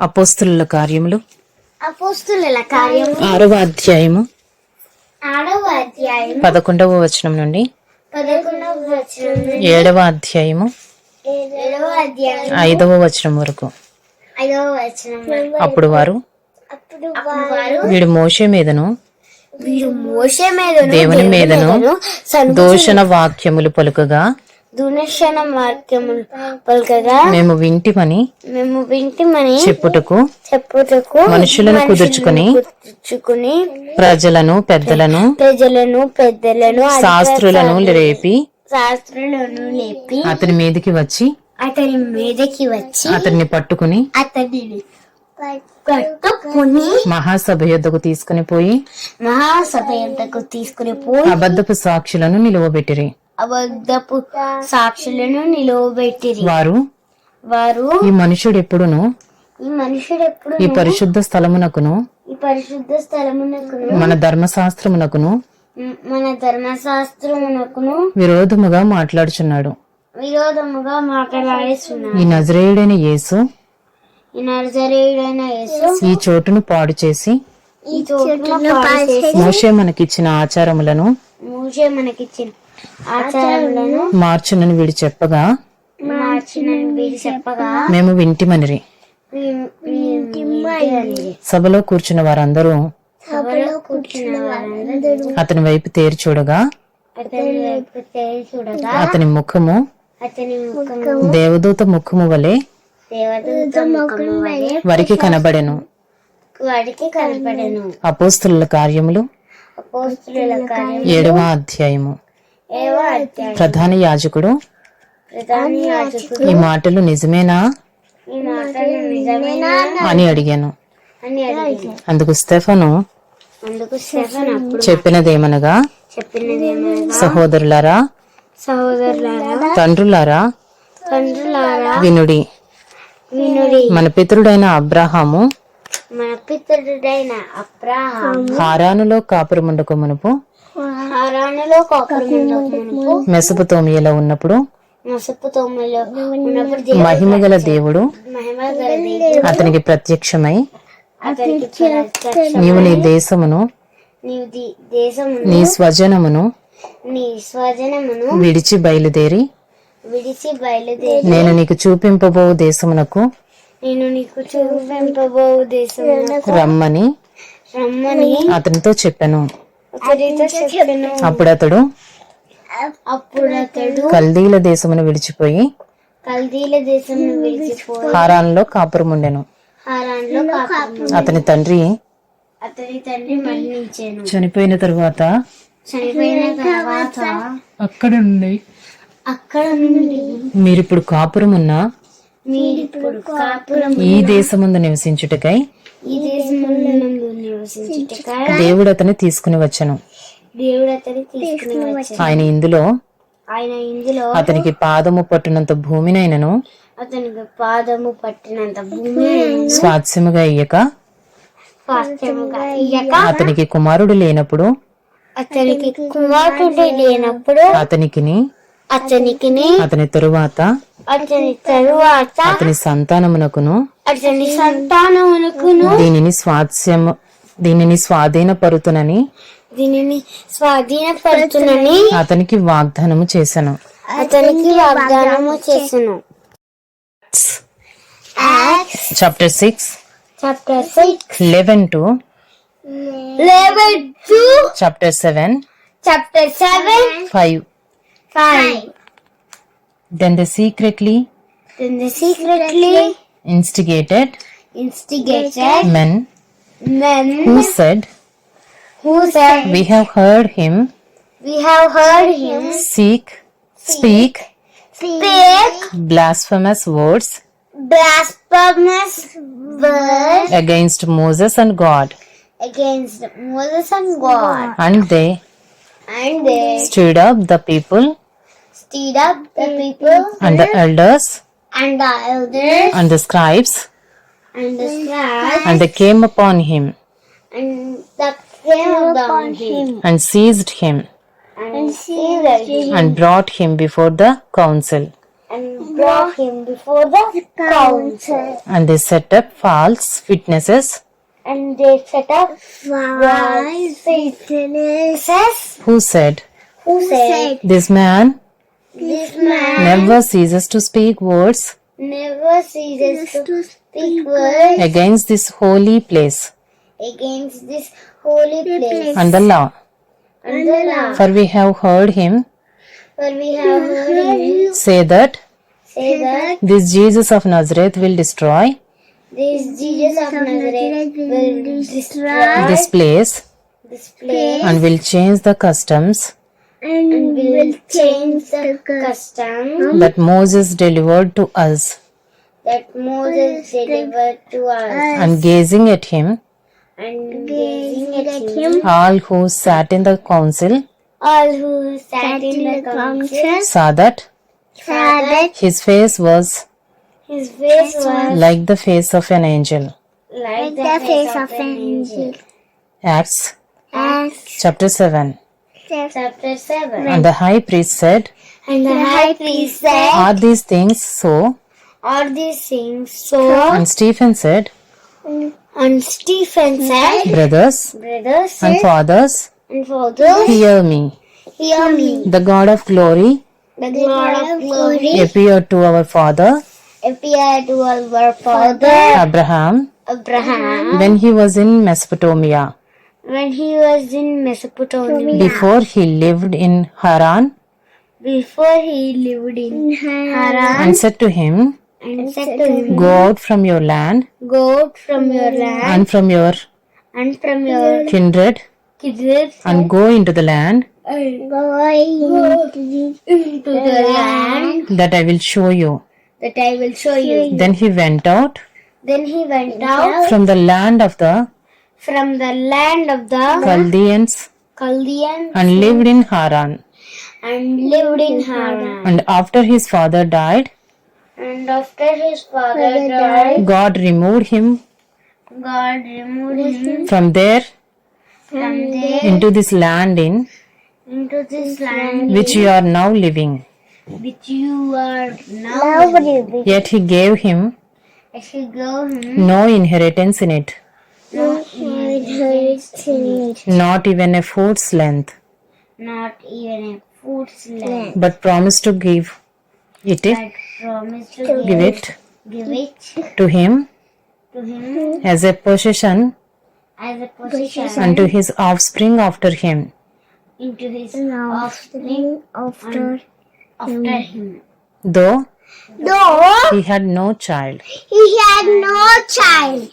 అపోస్తుల కార్యములు. అపోస్తుల కార్యం ఆరవ అధ్యాయము. ఆరవ అధ్యాయం పదకొండవ వచనం నుండి. పదకొండవ వచనం ఏడవ అధ్యాయము. ఏడవ అధ్యాయం ఐదవ వచనం వరకు. ఐదవ వచనం అప్పుడు వారు? అప్పుడు వారు? వీడు మోషే మీదను. వీరు మోసే మీద దేవుని మీదను దూషణ వాక్యములు పలుకగా దునశన మార్గములు పలుకగా మేము వింటిమని మేము వింటిమని చెప్పుటకు చెప్పుటకు మనుషులను కుదుర్చుకొని కుదుర్చుకుని ప్రజలను పెద్దలను ప్రజలను పెద్దలను శాస్త్రులను రేపి శాస్త్రులను లేపి అతని మీదికి వచ్చి అతని మీదకి వచ్చి అతన్ని పట్టుకుని అతనిని పట్టుకుని మహాసభ యొద్దకు తీసుకుని పోయి మహాసభ ఎంతకు తీసుకుని పోయి అబద్ధపు సాక్షులను నిలువబెట్టిరి. అబద్ధపు సాక్షులను నిలువబెట్టిరి. వారు వారు ఈ మనుషుడు ఎప్పుడును ఈ మనుషుడు ఎప్పుడు ఈ పరిశుద్ధ స్థలమునకును ఈ పరిశుద్ధ స్థలమునకును మన ధర్మశాస్త్రమునకును మన ధర్మశాస్త్రమునకును విరోధముగా మాట్లాడుచున్నాడు. విరోధముగా మాట్లాడేస్తున్నాడు ఈ నజరేయుడైన యేసు ఈ నర్జరేయుడైన యేసు ఈ చోటును పాడు చేసి ఈ చోటును పాడు చేసి మోషే మనకిచ్చిన ఆచారములను మూసే మనకిచ్చిన ఆచారములను మార్చునని వీడు చెప్పగా మేము వింటిమనిరి. సభలో కూర్చున్న వారందరూ సభలో కూర్చున్న వారందరూ అతని వైపు తేరి చూడగా అతని వైపు తేరి చూడగా అతని ముఖము అతని ముఖము దేవదూత ముఖము వలె దేవదూత ముఖము వలె వారికి కనబడెను. వాడికి కనపడెను అపోస్తుల కార్యములు ఏడవ అధ్యాయము. ప్రధాన యాజకుడు. ఈ మాటలు నిజమేనా? అని అడిగాను. అందుకు స్టెఫను చెప్పినదేమనగా? సహోదరులారా? సహోదరులారా? తండ్రులారా? తండ్రులారా? వినుడి. వినుడి. మన పితరుడైన అబ్రాహాము మన పితరుడైన అబ్రాహాం హారానులో కాపురముండకు మునుపు మెసపుతోమియలో ఉన్నప్పుడు? మహిమగల దేవుడు మహిమ గల దేవుడు. అతనికి ప్రత్యక్షమై నీవు నీ దేశమును నీ స్వజనమును నీ స్వజనమును విడిచి బయలుదేరి విడిచి బయలుదేరి నేను నీకు చూపింపబో దేశమునకు నేను నీకు చూపింపబో దేశమునకు రమ్మని రమ్మని అతనితో చెప్పెను. అప్పుడు అతడు అప్పుడు అతడు కల్దీల దేశమును విడిచిపోయి కల్దీల దేశమును విడిచిపోయి హారాన్లో కాపురముండెను. హారాన్లో కాపురం అతని తండ్రి అతని తండ్రి మరణించాను. చనిపోయిన తరువాత చనిపోయిన తర్వాత అక్కడ నుండి అక్కడ నుండి మీరిప్పుడు కాపురమున్న మీరిప్పుడు కాపురం ఈ దేశముందు నివసించుటకై దేవుడు అతని తీసుకుని వచ్చను. దేవుడు అతని తీసుకుని ఆయన ఇందులో ఆయన ఇందులో అతనికి పాదము పట్టునంత భూమినైనను అతనికి పాదము పట్టినంత భూమి స్వాస్యముగా ఇయ్యక అతనికి కుమారుడు లేనప్పుడు అతనికి కుమారుడు లేనప్పుడు అతనికిని అతనికి అతని తరువాత అతని తరువాత అతని సంతానమునకును అతని సంతానమునకును దీనిని స్వాస్యము దీనిని స్వాధీనపరుతునని దీనిని స్వాధీనపరుచునని అతనికి వాగ్దానము చేశాను అతనికి వాగ్దానము చేసెను. Chapter six chapter six eleven two eleven two chapter seven chapter seven five five then the secretly Then they secretly instigated instigated men men who said, who said, We have heard him We have heard him seek, speak speak blasphemous words blasphemous words against Moses and God. against Moses and God. And they And they stirred up the people stirred up the people and the elders and the elders and the scribes, and the scribes and they came upon him and the came upon him and seized him and seized him and brought him before the council. and brought him before the council. And they set up false witnesses. And they set up false witnesses. who said, who said, This man This man never ceases to speak words. never ceases to speak against this holy place against this holy place and the law. and the law. For we have heard him For we have heard him say that say that this Jesus of Nazareth will destroy this Jesus of Nazareth will destroy this place this place and will change the customs and will change the custom that Moses delivered to us. That Moses delivered to us. And gazing at him, And gazing at him, all who sat in the council all who sat in the council saw that saw that his face was his face was like the face of an angel. like the face of an angel. Acts Acts chapter 7. chapter 7. And the high priest said, And the high priest said, Are these things so? Are these things so? And Stephen said, And Stephen said, Brothers Brothers and fathers, and fathers, hear me. hear me. The God of glory The God of glory appeared to our father appeared to our father Abraham Abraham when he was in Mesopotamia, when he was in Mesopotamia. before he lived in Haran, Before he lived in Haran and said to him, and said to him, Go out from your land. Go out from your land. And from your and from your kindred. kindred. And go into the land. And go into the land. that I will show you. that I will show you. Then he went out. Then he went out. From the land of the from the land of the Chaldeans. Chaldeans. And lived in Haran. and lived in Haran. And after his father died, And after his father died, God removed him God removed him from there from there into this land in into this land which you are now living. which you are now living. Yet he gave him As he go him, no inheritance in it, no inheritance in it, not even a foot's length, not even a foot's length. but promised to give it, But promised to give it give it to him to him as a possession as a possession unto his offspring after him. into his offspring after after him. Though Though he had no child, he had no child,